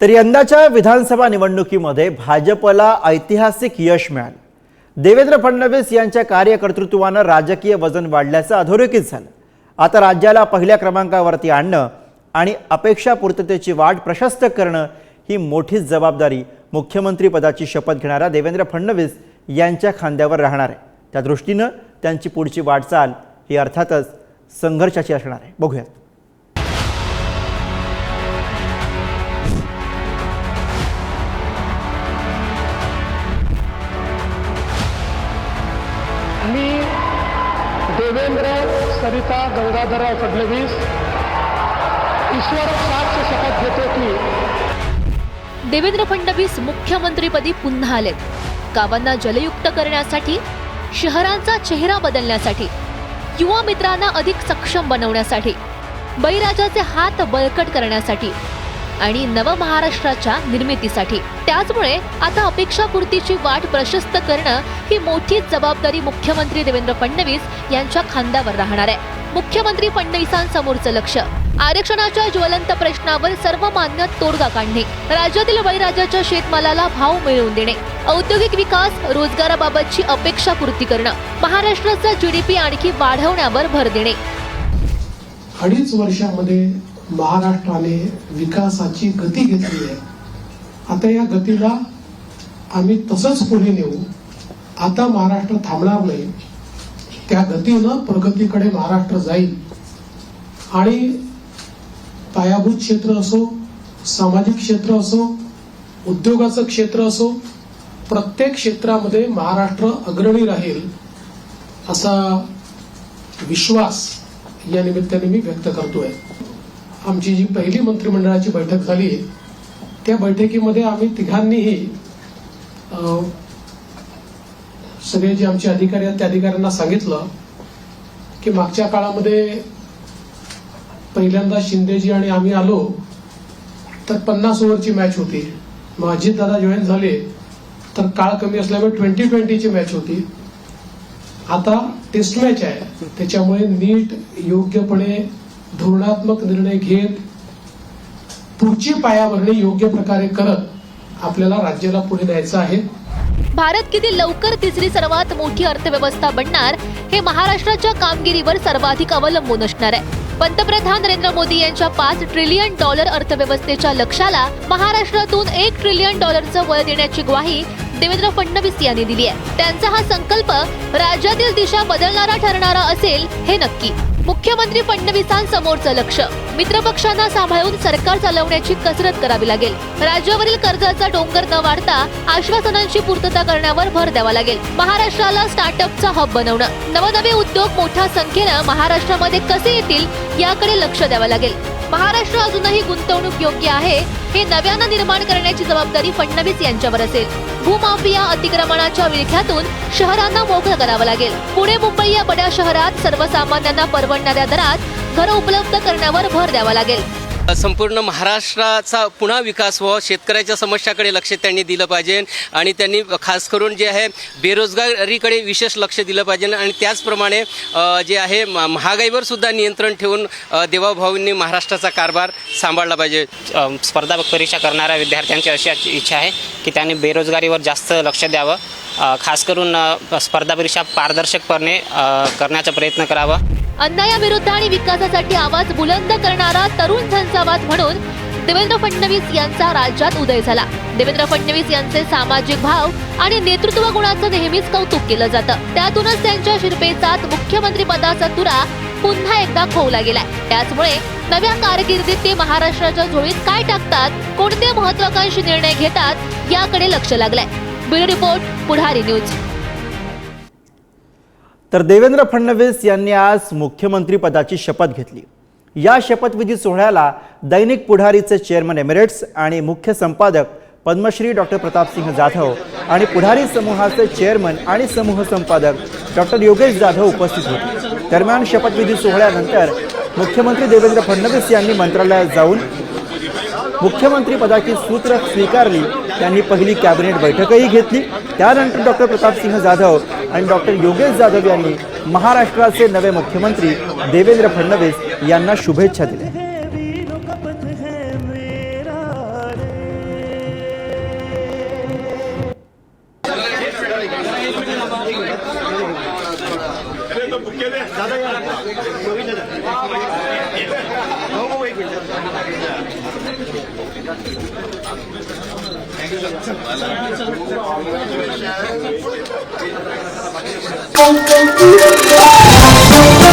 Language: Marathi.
तर यंदाच्या विधानसभा निवडणुकीमध्ये भाजपला ऐतिहासिक यश मिळालं. देवेंद्र फडणवीस यांच्या कार्यकर्तृत्वानं राजकीय वजन वाढल्याचं अधोरेखित झालं. आता राज्याला पहिल्या क्रमांकावरती आणणं आणि अपेक्षापूर्ततेची वाट प्रशस्त करणं ही मोठीच जबाबदारी मुख्यमंत्रीपदाची शपथ घेणाऱ्या देवेंद्र फडणवीस यांच्या खांद्यावर राहणार आहे. त्या दृष्टीनं त्यांची पुढची वाटचाल ही अर्थातच संघर्षाची असणार आहे. बघूयात. सरिता गंगाधरराव फडणवीस. ईश्वर साक्ष शपथ घेतो की. देवेंद्र फडणवीस मुख्यमंत्रीपदी पुन्हा आलेत. गावांना जलयुक्त करण्यासाठी शहरांचा चेहरा बदलण्यासाठी युवा मित्रांना अधिक सक्षम बनवण्यासाठी बळीराजाचे हात बळकट करण्यासाठी आणि नव महाराष्ट्राच्या निर्मितीसाठी. त्याचमुळे आता अपेक्षापूर्तीची वाट प्रशस्त करणं ही मोठी जबाबदारी मुख्यमंत्री देवेंद्र फडणवीस यांच्या खांद्यावर राहणार आहे. मुख्यमंत्री फडणवीसांसमोरचं लक्ष आरक्षणाच्या ज्वलंत प्रश्नावर सर्वमान्य तोडगा काढणे राज्यातील बळीराजाच्या शेतमालाला भाव मिळवून देणे औद्योगिक विकास रोजगाराबाबतची अपेक्षापूर्ती करणं महाराष्ट्राचा जीडीपी आणखी वाढवण्यावर भर देणे. अडीच वर्षामध्ये महाराष्ट्राने विकासाची गती घेतली आहे. आता या गतीला आम्ही तसंच पुढे नेऊ. आता महाराष्ट्र थांबणार नाही त्या गतीनं प्रगतीकडे महाराष्ट्र जाईल. आणि पायाभूत क्षेत्र असो सामाजिक क्षेत्र असो उद्योगाचं क्षेत्र असो प्रत्येक क्षेत्रामध्ये महाराष्ट्र अग्रणी राहील असा विश्वास या निमित्ताने मी व्यक्त करतोय. आमची जी पहिली मंत्रिमंडळाची बैठक झाली त्या बैठकीमध्ये आम्ही तिघांनीही सगळे जे आमचे अधिकारी आहेत त्या अधिकाऱ्यांना सांगितलं की मागच्या काळामध्ये पहिल्यांदा शिंदेजी आणि आम्ही आलो तर पन्नास ओव्हरची मॅच होती. माझी दादा जॉईन झाले तर काळ कमी असल्यामुळे ट्वेंटी ट्वेंटीची मॅच होती. आता टेस्ट मॅच आहे. त्याच्यामुळे नीट योग्यपणे धोरणात्मक निर्णय घेत पुढची पायाभरणी योग्य प्रकारे करत आपल्याला राज्याला पुढे न्यायचं आहे. भारत किती लवकर तिसरी सर्वात मोठी अर्थव्यवस्था बनणार हे महाराष्ट्राच्या कामगिरीवर सर्वाधिक अवलंबून असणार आहे. पंतप्रधान नरेंद्र मोदी यांच्या पाच ट्रिलियन डॉलर अर्थव्यवस्थेच्या लक्ष्याला महाराष्ट्रातून एक ट्रिलियन डॉलरचं वळ देण्याची ग्वाही देवेंद्र फडणवीस यांनी दिली आहे. त्यांचा हा संकल्प राज्यातील दिशा बदलणारा ठरणारा असेल हे नक्की. मुख्यमंत्री फडणवीसांसमोरचं लक्ष. मित्रपक्षांना सांभाळून सरकार चालवण्याची कसरत करावी लागेल. राज्यावरील कर्जाचा डोंगर न वाढता आश्वासनांची पूर्तता करण्यावर भर द्यावा लागेल. महाराष्ट्राला स्टार्टअपचा हब बनवणं. नवनवे उद्योग मोठ्या संख्येनं महाराष्ट्रामध्ये कसे येतील याकडे लक्ष द्यावं लागेल. महाराष्ट्र अजूनही गुंतवणूक योग्य आहे हे नव्यानं निर्माण करण्याची जबाबदारी फडणवीस यांच्यावर असेल. भूमाफिया अतिक्रमणाच्या विळख्यातून शहरांना मोकळं करावं लागेल. पुणे मुंबई या बड्या शहरात सर्वसामान्यांना परवडणाऱ्या दरात घरं उपलब्ध करण्यावर भर द्यावा लागेल. संपूर्ण महाराष्ट्राचा पुन्हा विकास व्हावा शेतकऱ्याच्या समस्याकडे लक्ष त्यांनी दिलं पाहिजे आणि त्यांनी खास करून जे आहे बेरोजगारीकडे विशेष लक्ष दिलं पाहिजे आणि त्याचप्रमाणे जे आहे म- महागाईवर सुद्धा नियंत्रण ठेवून देवाभाऊंनी महाराष्ट्राचा कारभार सांभाळला पाहिजे. स्पर्धा परीक्षा करणाऱ्या विद्यार्थ्यांची अशी इच्छा आहे की त्यांनी बेरोजगारीवर जास्त लक्ष द्यावं. खास करून स्पर्धा परीक्षा पारदर्शकपणे करण्याचा प्रयत्न करावा. अन्यायाविरुद्ध आणि विकासासाठी आवाज बुलंद करणारा तरुण झंझावात म्हणून देवेंद्र फडणवीस यांचा राज्यात उदय झाला. देवेंद्र फडणवीस यांचे सामाजिक भाव आणि नेतृत्व गुणाचं नेहमीच कौतुक केलं जातं. त्यातूनच त्यांच्या शिरपेचात मुख्यमंत्री पदाचा तुरा पुन्हा एकदा खोवला गेलाय. त्याचमुळे नव्या कारकिर्दीत ते महाराष्ट्राच्या झोळीत काय टाकतात कोणते महत्वाकांक्षी निर्णय घेतात याकडे लक्ष लागलंय. Bureau report Pudhari news. तर देवेंद्र फडणवीस यांनी आज मुख्यमंत्रीपदाची शपथ घेतली. या शपथविधी सोहळ्याला दैनिक पुढारीचे चेअरमन एमिरेट्स आणि मुख्य संपादक पद्मश्री डॉक्टर प्रतापसिंह जाधव आणि पुढारी समूहाचे चेअरमन आणि समूह संपादक डॉक्टर योगेश जाधव उपस्थित होते. दरम्यान शपथविधी सोहळ्यानंतर मुख्यमंत्री देवेंद्र फडणवीस यांनी मंत्रालयात जाऊन मुख्यमंत्री पदाची सूत्र स्वीकारली. त्यांनी पहिली कॅबिनेट बैठकही घेतली. त्यानंतर डॉक्टर प्रतापसिंह जाधव डॉक्टर योगेश जाधव महाराष्ट्र से नवे मुख्यमंत्री देवेंद्र फडणवीस शुभेच्छा दी Thank you. Con sentido de